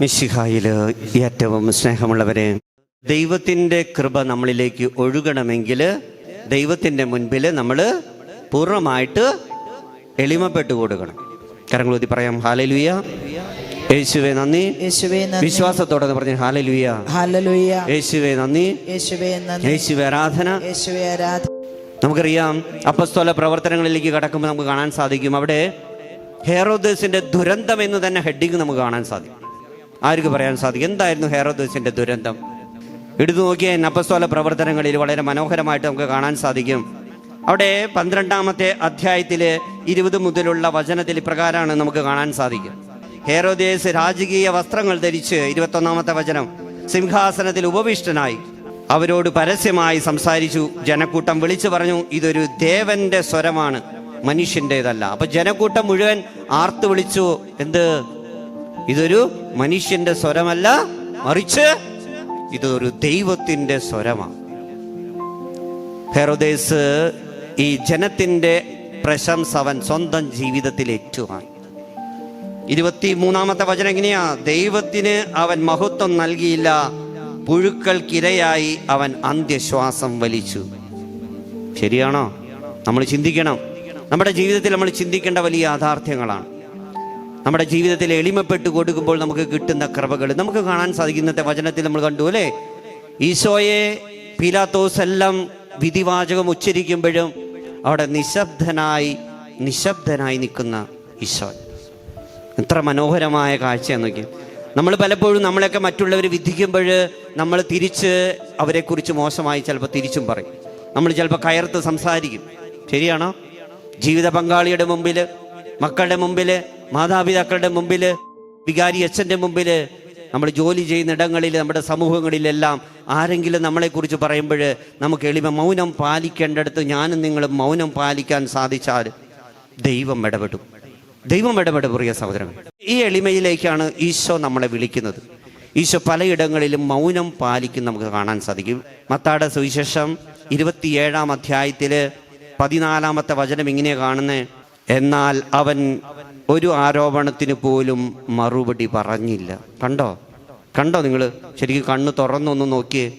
മിശിഹായിൽ ഏറ്റവും സ്നേഹമുള്ളവരെ ദൈവത്തിന്റെ കൃപ നമ്മളിലേക്ക് ഒഴുകണമെങ്കിൽ ദൈവത്തിന്റെ മുൻപിൽ നമ്മൾ പൂർണമായിട്ട് എളിമപ്പെട്ട് കൊടുക്കണം. കരങ്ങളൂതി പറയാം ഹാലലുയ. യേശുവേ നന്ദി. യേശുവേ നന്ദി. വിശ്വാസത്തോടെ പറഞ്ഞു ഹാലലുയ. ഹാലലുയ. യേശുവേ നന്ദി. യേശുവേ നന്ദി. യേശുവേ ആരാധന. യേശുവേ ആരാധന. നമുക്കറിയാം അപ്പസ്തോല പ്രവർത്തനങ്ങളിലേക്ക് കടക്കുമ്പോൾ നമുക്ക് കാണാൻ സാധിക്കും. അവിടെ ഹെറോദേസിന്റെ ദുരന്തം എന്ന് തന്നെ ഹെഡിങ് നമുക്ക് കാണാൻ സാധിക്കും. ആർക്ക് പറയാൻ സാധിക്കും? എന്തായിരുന്നു ഹെറോദേസിന്റെ ദുരന്തം? എടുത്തു നോക്കിയ അപ്പസ്തോല പ്രവർത്തനങ്ങളിൽ വളരെ മനോഹരമായിട്ട് നമുക്ക് കാണാൻ സാധിക്കും. അവിടെ പന്ത്രണ്ടാമത്തെ അധ്യായത്തിൽ ഇരുപത് മുതലുള്ള വചനത്തിൽ ഇപ്രകാരമാണ് നമുക്ക് കാണാൻ സാധിക്കും. ഹേറോദേസ് രാജകീയ വസ്ത്രങ്ങൾ ധരിച്ച് ഇരുപത്തൊന്നാമത്തെ വചനം സിംഹാസനത്തിൽ ഉപവിഷ്ടനായി. അവരോട് പരസ്യമായി സംസാരിച്ചു. ജനക്കൂട്ടം വിളിച്ചു പറഞ്ഞു ഇതൊരു ദേവന്റെ സ്വരമാണ് മനുഷ്യന്റെതല്ല അപ്പൊ ജനക്കൂട്ടം മുഴുവൻ ആർത്തു വിളിച്ചു എന്ത്? ഇതൊരു മനുഷ്യന്റെ സ്വരമല്ല മറിച്ച് ഇതൊരു ദൈവത്തിന്റെ സ്വരമാണ്. ഹെറോദേസ് ഈ ജനത്തിന്റെ പ്രശംസ അവൻ സ്വന്തം ജീവിതത്തിൽ ഏറ്റുവാങ്ങി ഇരുപത്തി മൂന്നാമത്തെ വചനം എങ്ങനെയാ? ദൈവത്തിന് അവൻ മഹത്വം നൽകിയില്ല പുഴുക്കൾക്കിരയായി അവൻ അന്ത്യശ്വാസം വലിച്ചു. ശരിയാണോ? നമ്മൾ ചിന്തിക്കണം. നമ്മുടെ ജീവിതത്തിൽ നമ്മൾ ചിന്തിക്കേണ്ട വലിയ യാഥാർത്ഥ്യങ്ങളാണ്. നമ്മുടെ ജീവിതത്തിൽ എളിമപ്പെട്ട് കൊടുക്കുമ്പോൾ നമുക്ക് കിട്ടുന്ന കൃപകൾ നമുക്ക് കാണാൻ സാധിക്കുന്നത്തെ വചനത്തിൽ നമ്മൾ കണ്ടു അല്ലേ? ഈശോയെ പീലാത്തോസ് എല്ലാം വിധിവാചകം ഉച്ചരിക്കുമ്പോഴും അവിടെ നിശബ്ദനായി നിശബ്ദനായി നിൽക്കുന്ന ഈശോ എത്ര മനോഹരമായ കാഴ്ചയാണ് നോക്കി നമ്മൾ പലപ്പോഴും നമ്മളെയൊക്കെ മറ്റുള്ളവർ വിധിക്കുമ്പോൾ നമ്മൾ തിരിച്ച് അവരെക്കുറിച്ച് മോശമായി ചിലപ്പോൾ തിരിച്ചും പറയും. നമ്മൾ ചിലപ്പോൾ കയർത്ത് സംസാരിക്കും. ശരിയാണോ? ജീവിത പങ്കാളിയുടെ മുമ്പിൽ മക്കളുടെ മുമ്പിൽ മാതാപിതാക്കളുടെ മുമ്പിൽ വികാരി അച്ഛന്റെ മുമ്പിൽ നമ്മൾ ജോലി ചെയ്യുന്ന ഇടങ്ങളിൽ നമ്മുടെ സമൂഹങ്ങളിലെല്ലാം ആരെങ്കിലും നമ്മളെക്കുറിച്ച് പറയുമ്പോൾ നമുക്ക് എളിമ മൗനം പാലിക്കേണ്ടടുത്ത് ഞാനും നിങ്ങളും മൗനം പാലിക്കാൻ സാധിച്ചാൽ ദൈവം ഇടപെടും. ദൈവം ഇടപെടും പ്രിയ സഹോദരങ്ങൾ ഈ എളിമയിലേക്കാണ് ഈശോ നമ്മളെ വിളിക്കുന്നത്. ഈശോ പലയിടങ്ങളിലും മൗനം പാലിക്കും നമുക്ക് കാണാൻ സാധിക്കും. മത്താട സുവിശേഷം ഇരുപത്തിയേഴാം അധ്യായത്തിൽ പതിനാലാമത്തെ വചനം ഇങ്ങനെ കാണുന്നേ. എന്നാൽ അവൻ ഒരു ആരോപണത്തിന് പോലും മറുപടി പറഞ്ഞില്ല. കണ്ടോ? കണ്ടോ നിങ്ങൾ ശരിക്കും കണ്ണ് തുറന്നൊന്ന് നോക്കിയേ.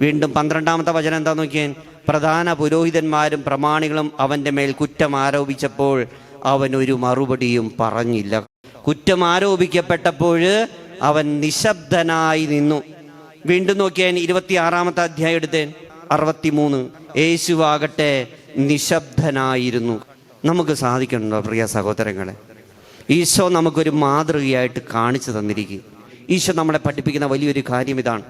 വീണ്ടും പന്ത്രണ്ടാമത്തെ വചനം എന്താ നോക്കിയേ? പ്രധാന പുരോഹിതന്മാരും പ്രമാണികളും അവന്റെ മേൽ കുറ്റം ആരോപിച്ചപ്പോൾ അവൻ ഒരു മറുപടിയും പറഞ്ഞില്ല. കുറ്റം ആരോപിക്കപ്പെട്ടപ്പോൾ അവൻ നിശബ്ദനായി നിന്നു. വീണ്ടും നോക്കിയാൻ ഇരുപത്തിയാറാമത്തെ അധ്യായം എടുത്തേൻ അറുപത്തിമൂന്ന്. യേശുവാകട്ടെ നിശബ്ദനായിരുന്നു. നമുക്ക് സാധിക്കുന്നുണ്ടോ പ്രിയ സഹോദരങ്ങളെ? ഈശോ നമുക്കൊരു മാതൃകയായിട്ട് കാണിച്ചു തന്നിരിക്കുക ഈശോ നമ്മളെ പഠിപ്പിക്കുന്ന വലിയൊരു കാര്യം ഇതാണ്.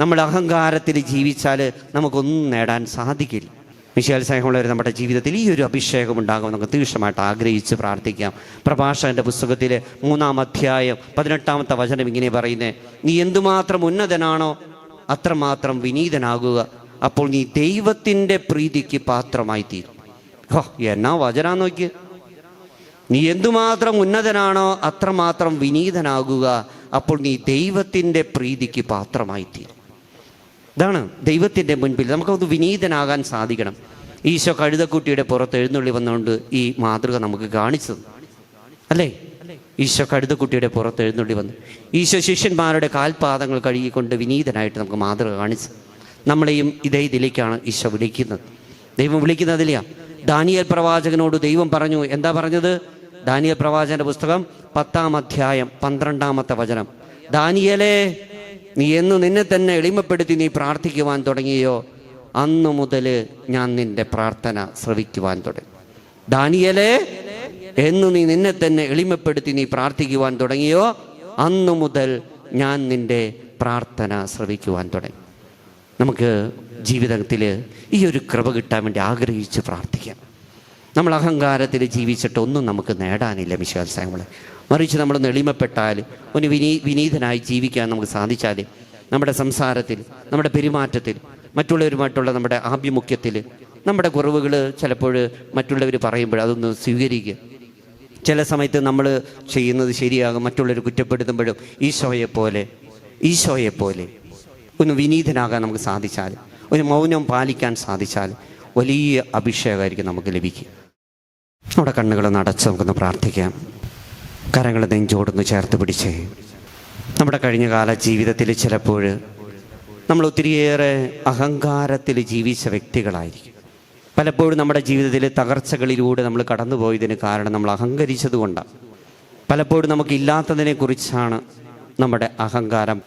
നമ്മൾ അഹങ്കാരത്തിൽ ജീവിച്ചാൽ നമുക്കൊന്നും നേടാൻ സാധിക്കില്ല. വിശാൽ സ്നേഹമുള്ളവർ നമ്മുടെ ജീവിതത്തിൽ ഈ ഒരു അഭിഷേകം ഉണ്ടാകും നമുക്ക് തീക്ഷണമായിട്ട് ആഗ്രഹിച്ച് പ്രാർത്ഥിക്കാം. പ്രഭാഷകന്റെ പുസ്തകത്തിലെ മൂന്നാം അധ്യായം പതിനെട്ടാമത്തെ വചനം ഇങ്ങനെ പറയുന്നത് നീ എന്തുമാത്രം ഉന്നതനാണോ അത്രമാത്രം വിനീതനാകുക. അപ്പോൾ നീ ദൈവത്തിന്റെ പ്രീതിക്ക് പാത്രമായി തീരും എന്നാ വചനാ നോക്കി. നീ എന്തുമാത്രം ഉന്നതനാണോ അത്രമാത്രം വിനീതനാകുക. അപ്പോൾ നീ ദൈവത്തിന്റെ പ്രീതിക്ക് പാത്രമായി തീരും ഇതാണ് ദൈവത്തിന്റെ മുൻപിൽ നമുക്കൊന്ന് വിനീതനാകാൻ സാധിക്കണം. ഈശോ കഴുതക്കുട്ടിയുടെ പുറത്ത് എഴുന്നള്ളി വന്നുകൊണ്ട് ഈ മാതൃക നമുക്ക് കാണിച്ചത്. അല്ലേ? ഈശോ കഴുതക്കുട്ടിയുടെ പുറത്ത് എഴുന്നള്ളി വന്നു. ഈശോ ശിഷ്യന്മാരുടെ കാൽപാദങ്ങൾ കഴുകിക്കൊണ്ട് വിനീതനായിട്ട് നമുക്ക് മാതൃക കാണിച്ചു നമ്മളെയും ഇതേ ഇതിലേക്കാണ് ഈശോ വിളിക്കുന്നത്. ദൈവം വിളിക്കുന്നതിലെയാ. ദാനിയൽ പ്രവാചകനോട് ദൈവം പറഞ്ഞു എന്താ പറഞ്ഞത്? ദാനിയൽ പ്രവാചകന്റെ പുസ്തകം പത്താം അധ്യായം പന്ത്രണ്ടാമത്തെ വചനം. ദാനിയലെ നീ എന്ന് നിന്നെ തന്നെ എളിമപ്പെടുത്തി നീ പ്രാർത്ഥിക്കുവാൻ തുടങ്ങിയോ? അന്നു മുതൽ ഞാൻ നിന്റെ പ്രാർത്ഥന ശ്രവിക്കുവാൻ തുടങ്ങി. ദാനിയലെ എന്ന് നീ നിന്നെ തന്നെ എളിമപ്പെടുത്തി നീ പ്രാർത്ഥിക്കുവാൻ തുടങ്ങിയോ? അന്നു മുതൽ ഞാൻ നിന്റെ പ്രാർത്ഥന ശ്രവിക്കുവാൻ തുടങ്ങി. നമുക്ക് ജീവിതത്തിൽ ഈ ഒരു കൃപ കിട്ടാൻ വേണ്ടി ആഗ്രഹിച്ച് പ്രാർത്ഥിക്കാം. നമ്മൾ അഹങ്കാരത്തിൽ ജീവിച്ചിട്ട് ഒന്നും നമുക്ക് നേടാനില്ല വിശ്വാസങ്ങൾ മറിച്ച് നമ്മൾ നെളിമപ്പെട്ടാൽ ഒന്ന് വിനീ വിനീതനായി ജീവിക്കാൻ നമുക്ക് സാധിച്ചാൽ നമ്മുടെ സംസാരത്തിൽ നമ്മുടെ പെരുമാറ്റത്തിൽ മറ്റുള്ളവരുമായിട്ടുള്ള നമ്മുടെ ആഭിമുഖ്യത്തിൽ നമ്മുടെ കുറവുകൾ ചിലപ്പോൾ മറ്റുള്ളവർ പറയുമ്പോൾ അതൊന്ന് സ്വീകരിക്കുക. ചില സമയത്ത് നമ്മൾ ചെയ്യുന്നത് ശരിയാകും മറ്റുള്ളവർ കുറ്റപ്പെടുത്തുമ്പോഴും ഈശോയെപ്പോലെ ഈശോയെപ്പോലെ ഈശോയെ പോലെ ഒന്ന് വിനീതനാകാൻ നമുക്ക് സാധിച്ചാൽ ഒരു മൗനം പാലിക്കാൻ സാധിച്ചാൽ വലിയ അഭിഷേകമായിരിക്കും നമുക്ക് ലഭിക്കുക. നമ്മുടെ കണ്ണുകൾ നടച്ച് നമുക്കൊന്ന് പ്രാർത്ഥിക്കാം. കരങ്ങൾ നെഞ്ചോടൊന്ന് ചേർത്ത് പിടിച്ച് നമ്മുടെ കഴിഞ്ഞ കാല ജീവിതത്തിൽ ചിലപ്പോൾ നമ്മൾ ഒത്തിരിയേറെ അഹങ്കാരത്തിൽ ജീവിച്ച വ്യക്തികളായിരിക്കും. പലപ്പോഴും നമ്മുടെ ജീവിതത്തിൽ തകർച്ചകളിലൂടെ നമ്മൾ കടന്നുപോയതിന് കാരണം നമ്മൾ അഹങ്കരിച്ചതുകൊണ്ടാണ് പലപ്പോഴും നമുക്കില്ലാത്തതിനെക്കുറിച്ചാണ് നമ്മുടെ അഹങ്കാരം.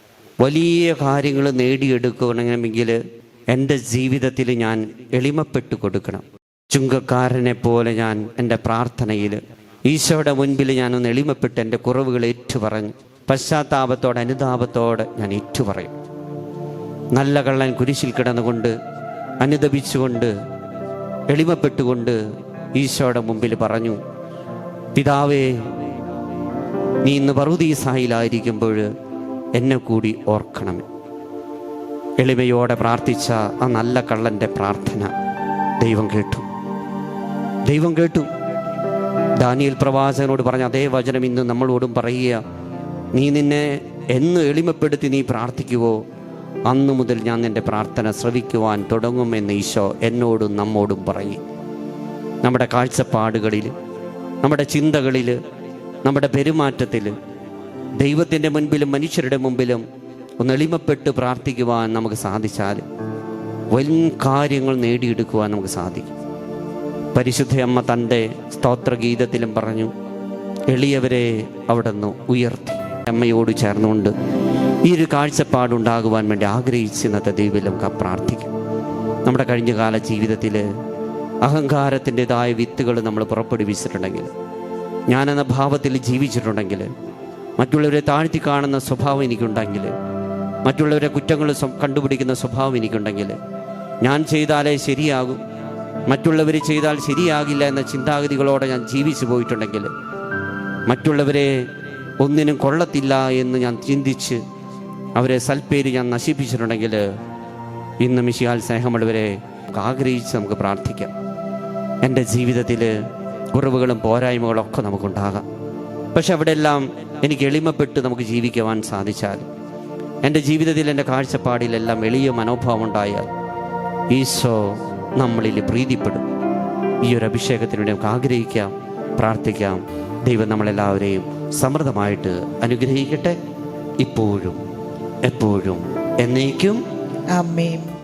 വലിയ കാര്യങ്ങൾ നേടിയെടുക്കണമെങ്കിൽ എന്റെ ജീവിതത്തിൽ ഞാൻ എളിമപ്പെട്ടു കൊടുക്കണം. ചുങ്കക്കാരനെ പോലെ ഞാൻ എന്റെ പ്രാർത്ഥനയിൽ ഈശോയുടെ മുൻപിൽ ഞാനൊന്ന് എളിമപ്പെട്ട് എന്റെ കുറവുകൾ ഏറ്റുപറഞ്ഞ് പശ്ചാത്താപത്തോടെ അനുതാപത്തോടെ ഞാൻ ഏറ്റുപറയും. നല്ല കള്ളൻ കുരിശിൽ കിടന്നുകൊണ്ട് അനുദപിച്ചുകൊണ്ട് എളിമപ്പെട്ടുകൊണ്ട് ഈശോയുടെ മുമ്പിൽ പറഞ്ഞു പിതാവേ നീ ഇന്ന് പർവതീസായിലായിരിക്കുമ്പോൾ എന്നെ കൂടി ഓർക്കണമേ. എളിമയോടെ പ്രാർത്ഥിച്ച ആ നല്ല കള്ളന്റെ പ്രാർത്ഥന ദൈവം കേട്ടു. ദൈവം കേട്ടു. ദാനിയൽ പ്രവാചകനോട് പറഞ്ഞ അതേ വചനം ഇന്ന് നമ്മളോടും പറയുക നീ നിന്നെ എന്ന് എളിമപ്പെടുത്തി നീ പ്രാർത്ഥിക്കുവോ? അന്നു മുതൽ ഞാൻ നിന്റെ പ്രാർത്ഥന ശ്രവിക്കുവാൻ തുടങ്ങുമെന്ന് ഈശോ എന്നോടും നമ്മോടും പറയും. നമ്മുടെ കാഴ്ചപ്പാടുകളിൽ നമ്മുടെ ചിന്തകളിൽ നമ്മുടെ പെരുമാറ്റത്തിൽ ദൈവത്തിന്റെ മുൻപിലും മനുഷ്യരുടെ മുമ്പിലും ഒന്ന് എളിമപ്പെട്ട് പ്രാർത്ഥിക്കുവാൻ നമുക്ക് സാധിച്ചാൽ വലിയ കാര്യങ്ങൾ നേടിയെടുക്കുവാൻ നമുക്ക് സാധിക്കും. പരിശുദ്ധ അമ്മ തന്റെ സ്തോത്രഗീതത്തിലും പറഞ്ഞു എളിയവരെ അവിടുന്ന് ഉയർത്തി. അമ്മയോട് ചേർന്നുകൊണ്ട് ഈ ഒരു കാഴ്ചപ്പാടുണ്ടാകുവാൻ വേണ്ടി ആഗ്രഹിച്ച് ഇന്നത്തെ ദൈവം നമുക്ക് പ്രാർത്ഥിക്കും. നമ്മുടെ കഴിഞ്ഞകാല ജീവിതത്തിൽ അഹങ്കാരത്തിന്റെതായ വിത്തുകൾ നമ്മൾ പുറപ്പെടുവിച്ചിട്ടുണ്ടെങ്കിൽ ഞാനെന്ന ഭാവത്തിൽ ജീവിച്ചിട്ടുണ്ടെങ്കിൽ മറ്റുള്ളവരെ താഴ്ത്തി കാണുന്ന സ്വഭാവം എനിക്കുണ്ടെങ്കിൽ മറ്റുള്ളവരെ കുറ്റങ്ങൾ കണ്ടുപിടിക്കുന്ന സ്വഭാവം എനിക്കുണ്ടെങ്കിൽ ഞാൻ ചെയ്താലേ ശരിയാകും. മറ്റുള്ളവർ ചെയ്താൽ ശരിയാകില്ല എന്ന ചിന്താഗതികളോടെ ഞാൻ ജീവിച്ചു പോയിട്ടുണ്ടെങ്കിൽ മറ്റുള്ളവരെ ഒന്നിനും കൊള്ളത്തില്ല എന്ന് ഞാൻ ചിന്തിച്ച് അവരെ സൽപ്പേര് ഞാൻ നശിപ്പിച്ചിട്ടുണ്ടെങ്കിൽ ഇന്ന് മിശിയാൽ സ്നേഹമുള്ളവരെ ആഗ്രഹിച്ച് നമുക്ക് പ്രാർത്ഥിക്കാം. എന്റെ ജീവിതത്തിൽ കുറവുകളും പോരായ്മകളും ഒക്കെ നമുക്കുണ്ടാകാം. പക്ഷെ അവിടെയെല്ലാം എനിക്ക് എളിമപ്പെട്ട് നമുക്ക് ജീവിക്കുവാൻ സാധിച്ചാൽ എന്റെ ജീവിതത്തിൽ എന്റെ കാഴ്ചപ്പാടിലെല്ലാം എളിയ മനോഭാവം ഉണ്ടായാൽ ഈശോ നമ്മളിൽ പ്രീതിപ്പെടും. ഈ ഒരു അഭിഷേകത്തിന് വേണ്ടി നമുക്ക് ആഗ്രഹിക്കാം പ്രാർത്ഥിക്കാം. ദൈവം നമ്മളെല്ലാവരെയും സമൃദ്ധമായിട്ട് അനുഗ്രഹിക്കട്ടെ. ഇപ്പോഴും എപ്പോഴും എന്നേക്കും. അമ്മയും